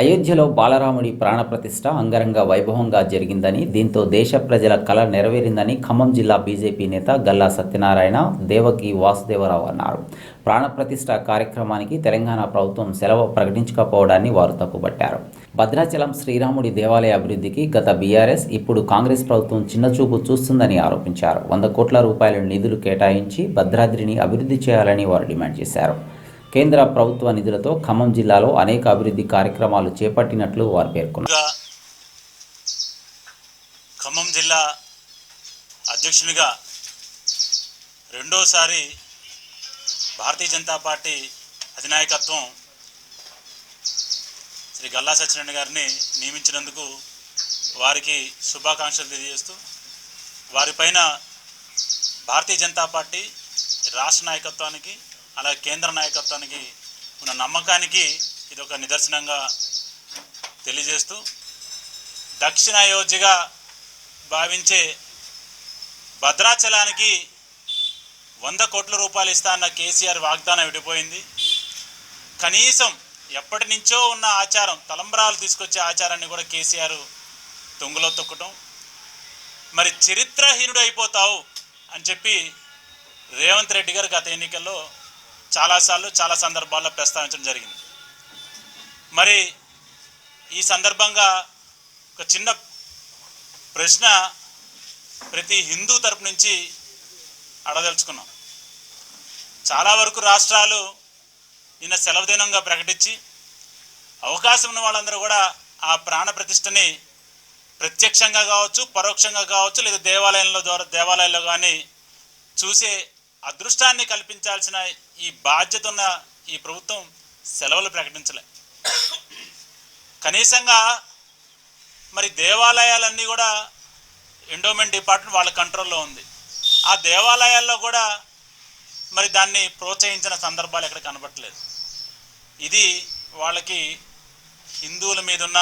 అయోధ్యలో బాలరాముడి ప్రాణప్రతిష్ఠ అంగరంగ వైభవంగా జరిగిందని దీంతో దేశ ప్రజల కల నెరవేరిందని ఖమ్మం జిల్లా బీజేపీ నేత గల్లా సత్యనారాయణ దేవకి వాసుదేవరావు అన్నారు. ప్రాణప్రతిష్ఠ కార్యక్రమానికి తెలంగాణ ప్రభుత్వం సెలవు ప్రకటించకపోవడాన్ని వారు తప్పుపట్టారు భద్రాచలం శ్రీరాముడి దేవాలయ అభివృద్ధికి గత బీఆర్ఎస్ ఇప్పుడు కాంగ్రెస్ ప్రభుత్వం చిన్నచూపు చూస్తుందని ఆరోపించారు. వంద కోట్ల రూపాయల నిధులు కేటాయించి భద్రాద్రిని అభివృద్ధి చేయాలని వారు డిమాండ్ చేశారు. కేంద్ర ప్రభుత్వ నిధులతో ఖమ్మం జిల్లాలో అనేక అభివృద్ధి కార్యక్రమాలు చేపట్టినట్లు వారు పేర్కొన్నారు. ఖమ్మం జిల్లా అధ్యక్షునిగా రెండోసారి భారతీయ జనతా పార్టీ అధినాయకత్వం శ్రీ గల్లా సత్యనారాయణ గారిని నియమించినందుకు వారికి శుభాకాంక్షలు తెలియజేస్తూ వారిపైన భారతీయ జనతా పార్టీ రాష్ట్ర నాయకత్వానికి అలాగే కేంద్ర నాయకత్వానికి ఉన్న నమ్మకానికి ఇది ఒక నిదర్శనంగా తెలియజేస్తూ దక్షిణ అయోధ్యగా భావించే భద్రాచలానికి వంద కోట్ల రూపాయలు ఇస్తా అన్న కేసీఆర్ వాగ్దానం విడిపోయింది. కనీసం ఎప్పటి నుంచో ఉన్న ఆచారం తలంబరాలు తీసుకొచ్చే ఆచారాన్ని కూడా కేసీఆర్ తొంగులో తొక్కటం. మరి చరిత్రహీనుడు అయిపోతావు అని చెప్పి రేవంత్ రెడ్డి గారు గత ఎన్నికల్లో చాలాసార్లు చాలా సందర్భాల్లో ప్రస్తావించడం జరిగింది. మరి ఈ సందర్భంగా ఒక చిన్న ప్రశ్న ప్రతి హిందూ తరపు నుంచి అడదలుచుకున్నాం చాలా వరకు రాష్ట్రాలు నిన్న సెలవు దినంగా ప్రకటించి అవకాశం ఉన్న వాళ్ళందరూ కూడా ఆ ప్రాణ ప్రతిష్టని ప్రత్యక్షంగా కావచ్చు పరోక్షంగా కావచ్చు లేదా దేవాలయంలో ద్వారా దేవాలయాల్లో కానీ చూసే అదృష్టాన్ని కల్పించాల్సిన ఈ బాధ్యత ఉన్న ఈ ప్రభుత్వం సెలవులు ప్రకటించలే. కనీసంగా మరి దేవాలయాలన్నీ కూడా ఎండోమెంట్ డిపార్ట్మెంట్ వాళ్ళ కంట్రోల్లో ఉంది. ఆ దేవాలయాల్లో కూడా మరి దాన్ని ప్రోత్సహించిన సందర్భాలు ఎక్కడ కనబట్టలేదు ఇది వాళ్ళకి హిందువుల మీద ఉన్న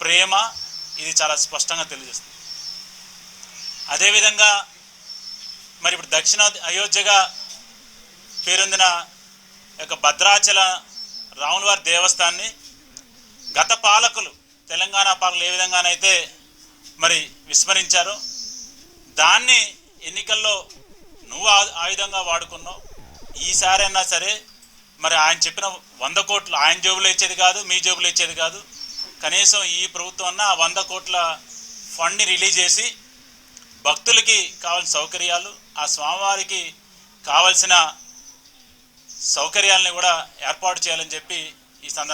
ప్రేమ ఇది చాలా స్పష్టంగా తెలియజేస్తుంది. అదేవిధంగా మరి ఇప్పుడు దక్షిణ అయోధ్యగా పేరొందిన యొక్క భద్రాచల రాములవారి దేవస్థాన్ని గత పాలకులు తెలంగాణ పాలకులు ఏ విధంగానైతే మరి విస్మరించారో దాన్ని ఎన్నికల్లో నువ్వు ఆయుధంగా వాడుకున్నావు. ఈసారైనా సరే మరి ఆయన చెప్పిన వంద కోట్లు ఆయన జేబులో ఇచ్చేది కాదు మీ జేబులో ఇచ్చేది కాదు. కనీసం ఈ ప్రభుత్వం అన్న ఆ వంద కోట్ల ఫండ్ని రిలీజ్ చేసి భక్తులకి కావాల్సిన సౌకర్యాలు ఆ స్వామివారికి కావలసిన సౌకర్యాలని కూడా ఏర్పాటు చేయాలని చెప్పి ఈ సందర్భంగా